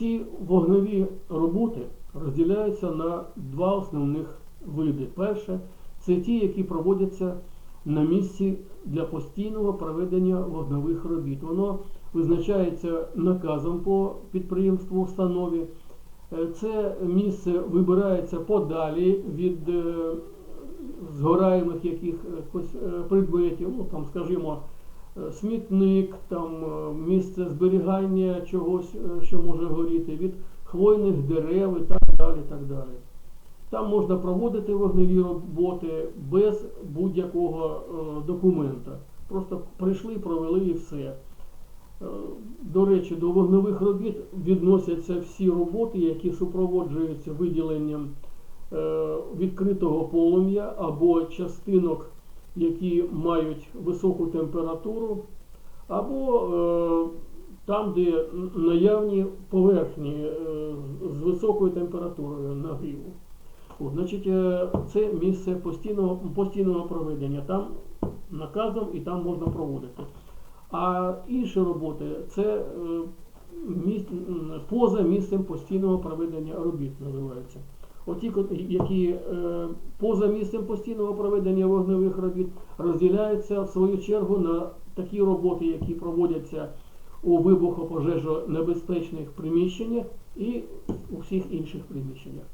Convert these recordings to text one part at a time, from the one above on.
всі вогневі роботи розділяються на два основних види. Перше це ті, які проводяться на місці для постійного проведення вогневих робіт. Воно визначається наказом по підприємству установі. Е, Це місце вибирається подалі від е, згораємих якихось е, предметів, ну там, скажімо, смітник, там е, місце зберігання чогось, е, що може горіти, від хвойних дерев і так далі. так далі. Там можна проводити вогневі роботи без будь-якого е, документа. Просто прийшли, провели і все. До речі, до вогневих робіт відносяться всі роботи, які супроводжуються виділенням відкритого полум'я або частинок, які мають високу температуру, або е, там, де наявні поверхні е, з високою температурою нагріву. От, значить, е, це місце постійного, постійного проведення. Там наказом і там можна проводити. А інші роботи це е, міс- поза місцем постійного проведення робіт називаються. Оті, які е, поза місцем постійного проведення вогневих робіт розділяються в свою чергу на такі роботи, які проводяться у вибухопожежонебезпечних приміщеннях і у всіх інших приміщеннях.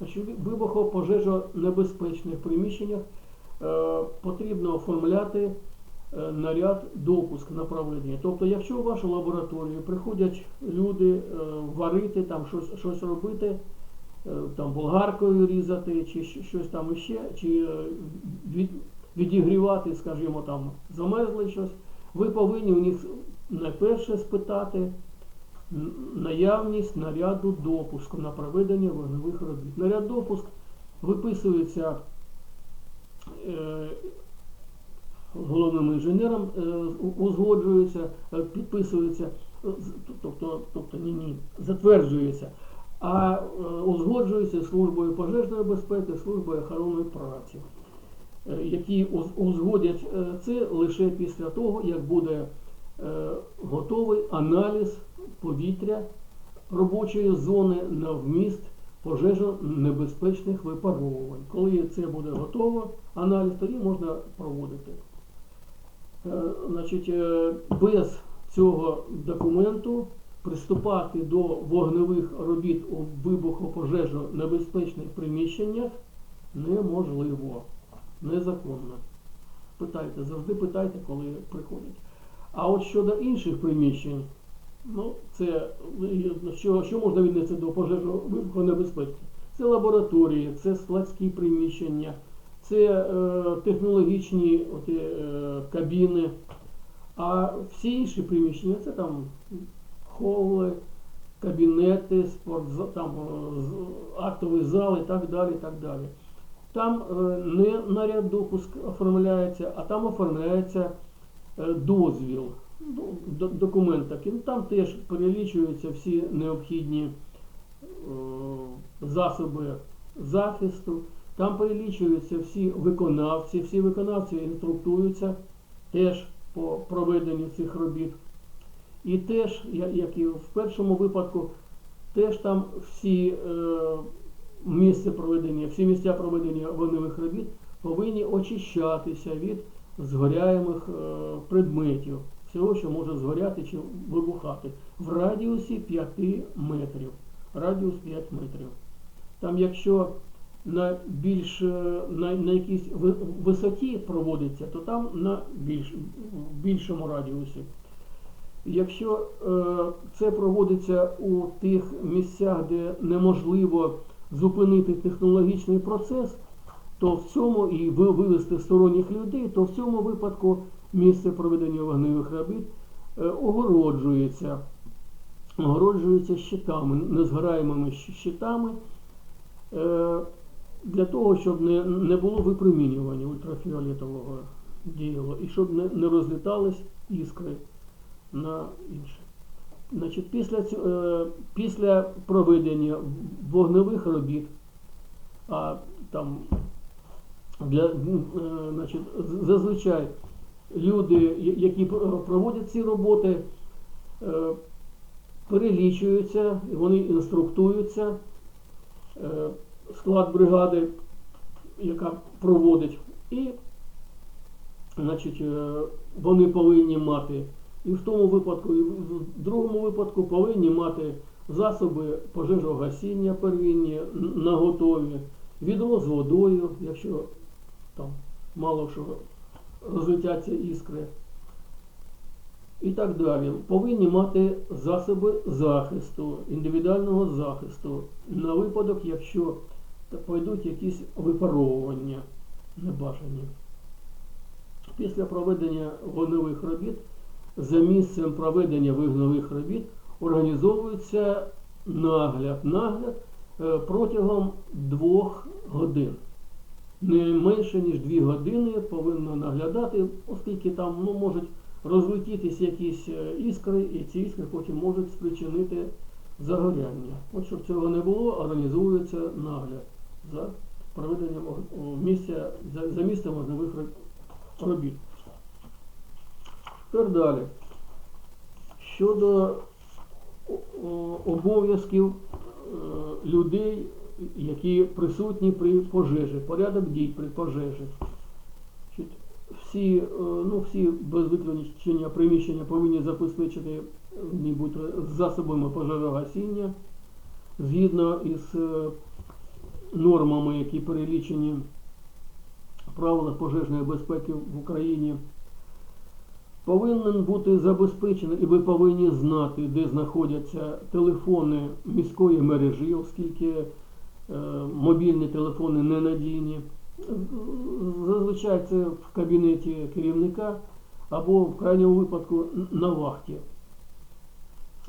В вибухопожежонебезпечних приміщеннях е, потрібно оформляти е, наряд допуск на проведення. Тобто, якщо в вашу лабораторію приходять люди варити, там щось, щось робити, там болгаркою різати, чи щось там іще, чи е, від, відігрівати, скажімо, там замерзли щось, ви повинні у них найперше спитати наявність наряду допуску на проведення вогневих робіт. Наряд допуск виписується е, головним інженером, е, узгоджується, е, підписується, е, тобто, тобто ні, ні, затверджується, а е, узгоджується службою пожежної безпеки, службою охорони праці, е, які узгодять е, це лише після того, як буде готовий аналіз повітря робочої зони на вміст пожежонебезпечних випаровувань. Коли це буде готово, аналіз, тоді можна проводити. Значить, без цього документу приступати до вогневих робіт у вибухопожежонебезпечних приміщеннях неможливо, незаконно. Питайте, завжди питайте, коли приходять. А от щодо інших приміщень, ну, це що, що можна віднести до пожежно-вибухонебезпеки? Це лабораторії, це складські приміщення, це е, технологічні оті, е, кабіни. А всі інші приміщення це там холи, кабінети, спортзал, там, е, з- актовий зал і так далі. так далі. Там е, не наряд допуск оформляється, а там оформляється е, дозвіл, ну, документ такий. Там теж перелічуються всі необхідні засоби захисту, там перелічуються всі виконавці, всі виконавці інструктуються теж по проведенню цих робіт. І теж, як і в першому випадку, теж там всі е, місця проведення, всі місця проведення вогневих робіт повинні очищатися від згоряємих е, предметів, всього, що може згоряти чи вибухати, в радіусі 5 метрів. Радіус 5 метрів. Там, якщо на більш е, на, на якійсь висоті проводиться, то там на більш, більшому радіусі. Якщо е, це проводиться у тих місцях, де неможливо зупинити технологічний процес, то в цьому і ви- вивести сторонніх людей, то в цьому випадку місце проведення вогневих робіт е, огороджується, огороджується щитами, незгораємими щитами, е, для того, щоб не, не було випромінювання ультрафіолетового діла і щоб не, не розлітались іскри на інше. Значить, після, е, після проведення вогневих робіт, а там для, е, значить, зазвичай люди, які проводять ці роботи, е, перелічуються, вони інструктуються. Склад бригади, яка проводить, і значить, вони повинні мати і в тому випадку, і в другому випадку повинні мати засоби пожежогасіння первинні наготові, відро з водою, якщо там мало що розлетяться іскри. І так далі. Повинні мати засоби захисту, індивідуального захисту на випадок, якщо пойдуть якісь випаровування небажані. Після проведення вогневих робіт за місцем проведення вогневих робіт організовується нагляд. Нагляд е, протягом двох годин. Не менше ніж дві години повинно наглядати, оскільки там ну, можуть розлетітись якісь е, іскри, і ці іскри потім можуть спричинити загоряння. От щоб цього не було, організується нагляд за проведенням місця, за, за місцем вогневих робіт. Тепер далі. Щодо о- обов'язків е, людей, які присутні при пожежі, порядок дій при пожежі. Всі, е, ну, всі без виключення приміщення повинні забезпечити е, засобами пожежогасіння згідно із е, нормами, які перелічені в правилах пожежної безпеки в Україні. Повинен бути забезпечений, і ви повинні знати, де знаходяться телефони міської мережі, оскільки е, мобільні телефони ненадійні. Зазвичай це в кабінеті керівника або в крайньому випадку на вахті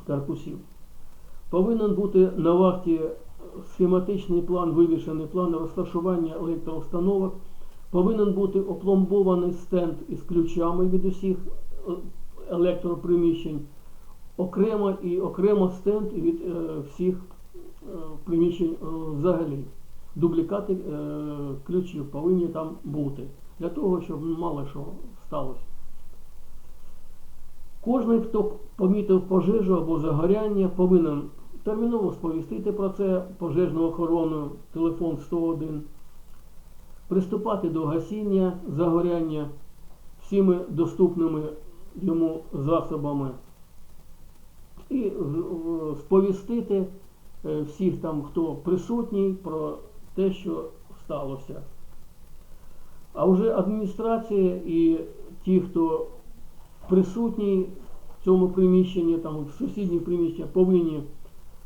корпусів. Повинен бути на вахті схематичний план, вивішений план розташування електроустановок. Повинен бути опломбований стенд із ключами від усіх електроприміщень, окремо і окремо стенд від е, всіх е, приміщень е, взагалі. Дублікати ключів повинні там бути для того, щоб мало що сталося. Кожен, хто помітив пожежу або загоряння, повинен терміново сповістити про це пожежну охорону, телефон 101, приступати до гасіння загоряння всіми доступними йому засобами і сповістити е, всіх там, хто присутній, про те, що сталося. А вже адміністрація і ті, хто присутній в цьому приміщенні, там в сусідніх приміщеннях, повинні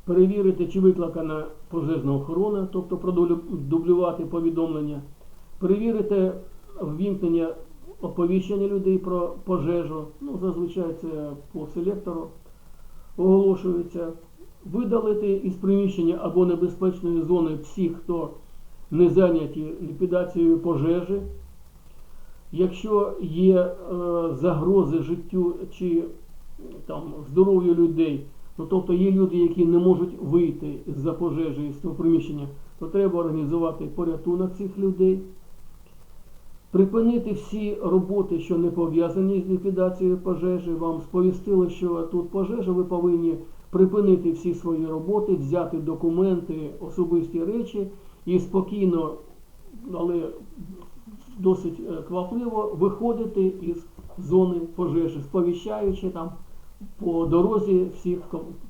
перевірити, чи викликана пожежна охорона, тобто продублювати повідомлення, перевірити ввімкнення оповіщення людей про пожежу. Ну, зазвичай це по селектору оголошується. Видалити із приміщення або небезпечної зони всіх, хто не зайняті ліквідацією пожежі. Якщо є е, загрози життю чи там, здоров'ю людей, ну тобто є люди, які не можуть вийти з-за пожежі з цього приміщення, то треба організувати порятунок цих людей, припинити всі роботи, що не пов'язані з ліквідацією пожежі. Вам сповістили, що тут пожежа, ви повинні припинити всі свої роботи, взяти документи, особисті речі і спокійно, але досить е, квапливо виходити із зони пожежі, сповіщаючи там по дорозі всіх,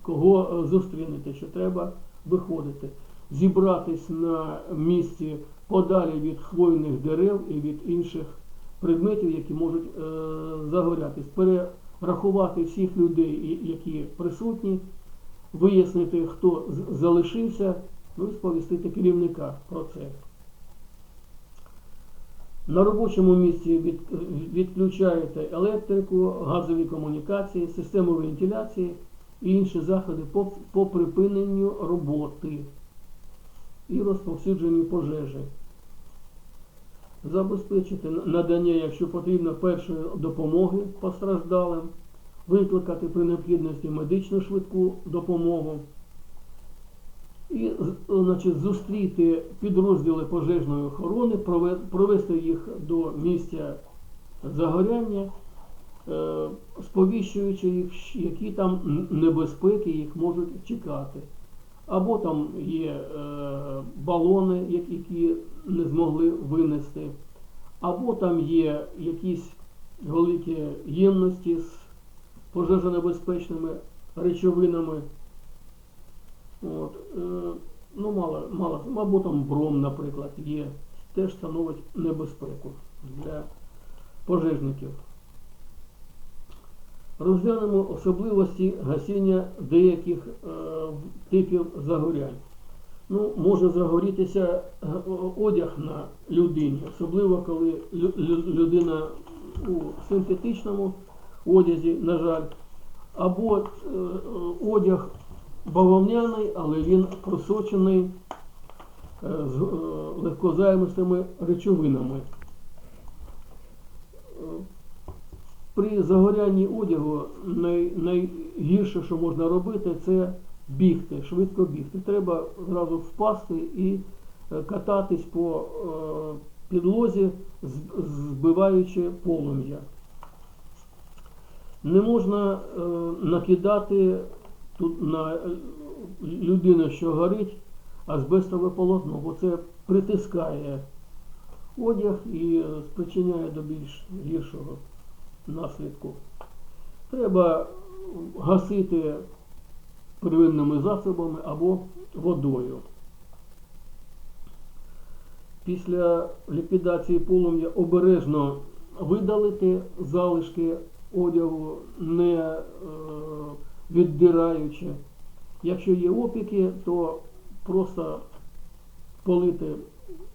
кого е, зустрінете, що треба виходити, зібратись на місці подалі від хвойних дерев і від інших предметів, які можуть е, загорятись, перерахувати всіх людей, які присутні, вияснити, хто залишився, ну і сповістити керівника про це. На робочому місці від, відключаєте електрику, газові комунікації, систему вентиляції і інші заходи по припиненню роботи і розповсюдженню пожежі. Забезпечити надання, якщо потрібно, першої допомоги постраждалим, викликати при необхідності медичну швидку допомогу і значить, зустріти підрозділи пожежної охорони, провести їх до місця загоряння е, сповіщуючи їх, які там небезпеки їх можуть чекати. Або там є е, балони, які не змогли винести, або там є якісь великі ємності з пожежонебезпечними речовинами. От, е, ну, мало, мало, або там бром, наприклад, є, теж становить небезпеку для пожежників. Розглянемо особливості гасіння деяких е, типів загорянь. Ну, може загорітися е, одяг на людині, особливо коли лю- лю- людина у синтетичному одязі, на жаль, або е, одяг бавовняний, але він просочений е, з легкозаймистими речовинами. При загорянні одягу най, найгірше, що можна робити, це бігти, швидко бігти. Треба зразу впасти і е, кататись по е, підлозі, збиваючи полум'я. Не можна е, накидати тут на людину, що горить, азбестове полотно, бо це притискає одяг і спричиняє до більш гіршого наслідку. Треба гасити первинними засобами або водою. Після ліквідації полум'я обережно видалити залишки одягу, не е, віддираючи. Якщо є опіки, то просто полити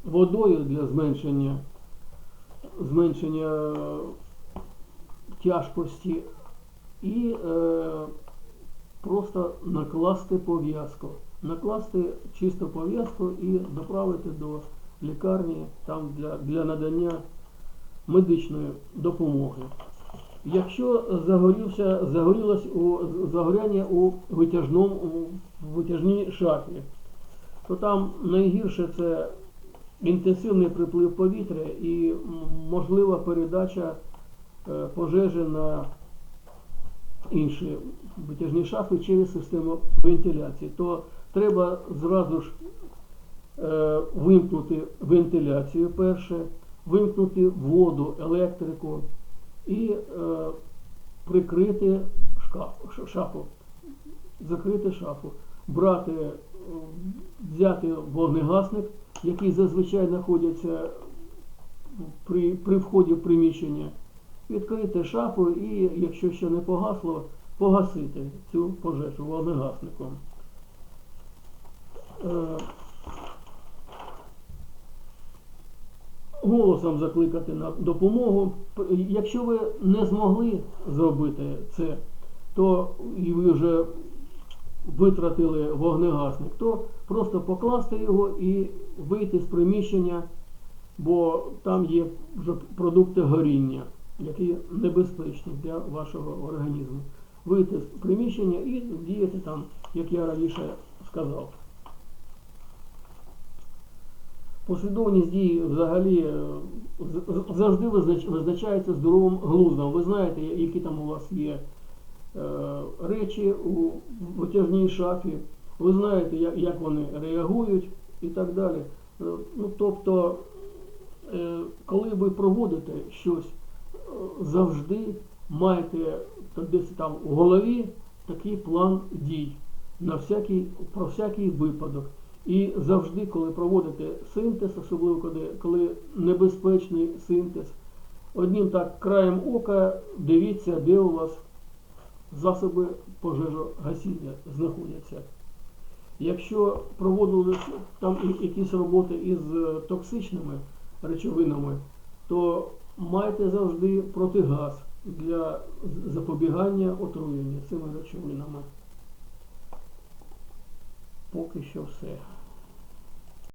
водою для зменшення, зменшення тяжкості і е, просто накласти пов'язку. Накласти чисто пов'язку і доправити до лікарні там для, для надання медичної допомоги. Якщо загорівся, загорілось у загоряння у витяжному у витяжній шафі, то там найгірше це інтенсивний приплив повітря і можлива передача е, пожежі на інші витяжні шафи через систему вентиляції, то треба зразу ж е, вимкнути вентиляцію перше, вимкнути воду, електрику і е, прикрити шкаф, шафу, закрити шафу, брати, е, взяти вогнегасник, який зазвичай знаходиться при, при вході в приміщення, відкрити шафу і, якщо ще не погасло, погасити цю пожежу вогнегасником. Е, голосом закликати на допомогу. Якщо ви не змогли зробити це, то і ви вже витратили вогнегасник, то просто покласти його і вийти з приміщення, бо там є вже продукти горіння, які небезпечні для вашого організму. Вийти з приміщення і діяти там, як я раніше сказав. Послідовність дії взагалі е, завжди визнач- визначається здоровим глуздом. Ви знаєте, які там у вас є е, речі у витяжній шафі, ви знаєте, як, вони реагують і так далі. Е, Ну, тобто, коли ви проводите щось, завжди майте десь там у голові такий план дій на всякий, про всякий випадок. І завжди, коли проводите синтез, особливо коли, коли небезпечний синтез, одним так краєм ока дивіться, де у вас засоби пожежогасіння знаходяться. Якщо проводили там якісь роботи із е, токсичними речовинами, то майте завжди протигаз для запобігання отруєння цими речовинами. Поки що все.